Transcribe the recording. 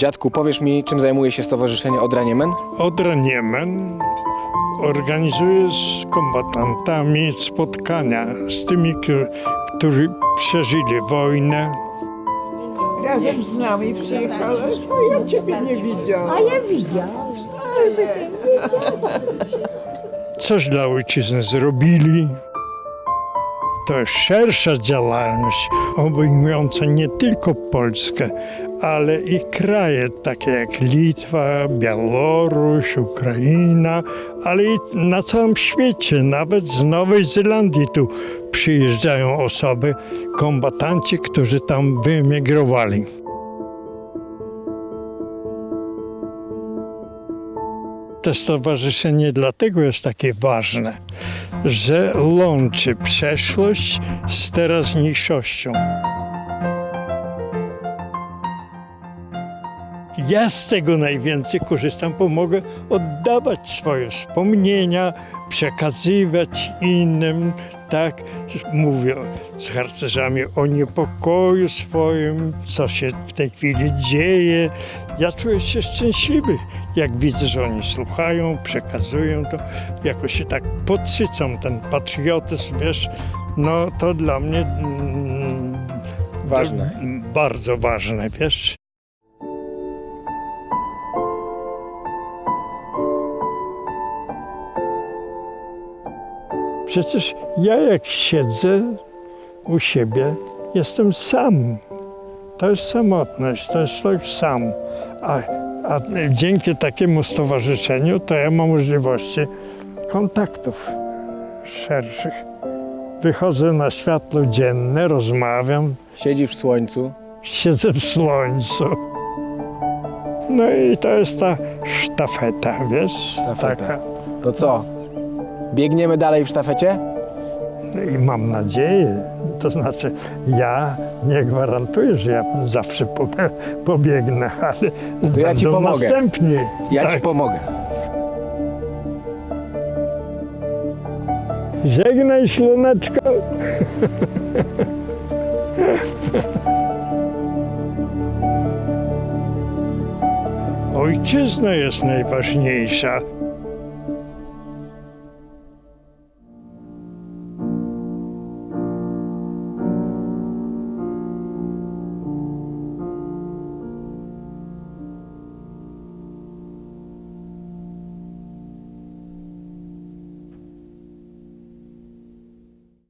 Dziadku, powiesz mi, czym zajmuje się Stowarzyszenie Odraniemen? Odra Niemen organizuje z kombatantami spotkania z tymi, którzy przeżyli wojnę. Razem z nami przyjechałeś, a ja ciebie nie widziałam. A ja widziałam. coś dla ojczyzny zrobili. To jest szersza działalność obejmująca nie tylko Polskę, ale i kraje takie jak Litwa, Białoruś, Ukraina, ale i na całym świecie, nawet z Nowej Zelandii tu przyjeżdżają osoby, kombatanci, którzy tam wyemigrowali. To stowarzyszenie dlatego jest takie ważne, że łączy przeszłość z teraźniejszością. Ja z tego najwięcej korzystam, bo mogę oddawać swoje wspomnienia, przekazywać innym, tak? Mówię z harcerzami o niepokoju swoim, co się w tej chwili dzieje. Ja czuję się szczęśliwy, jak widzę, że oni słuchają, przekazują to, jakoś się tak podsycą ten patriotyzm, wiesz, no to dla mnie mm, Ważne. bardzo ważne, wiesz. Przecież ja jak siedzę u siebie, jestem sam. To jest samotność, to jest człowiek sam. A, a dzięki takiemu stowarzyszeniu to ja mam możliwości kontaktów szerszych. Wychodzę na światło dzienne, rozmawiam, Siedzisz w słońcu. siedzę w słońcu. No i to jest ta sztafeta, wiesz? Sztafeta. Taka. To co? Biegniemy dalej w sztafecie? I mam nadzieję, to znaczy ja nie gwarantuję, że ja zawsze po, pobiegnę, ale To ja ci pomogę. następni. Ja tak. ci pomogę. Żegnaj śloneczko. Ojczyzna jest najważniejsza.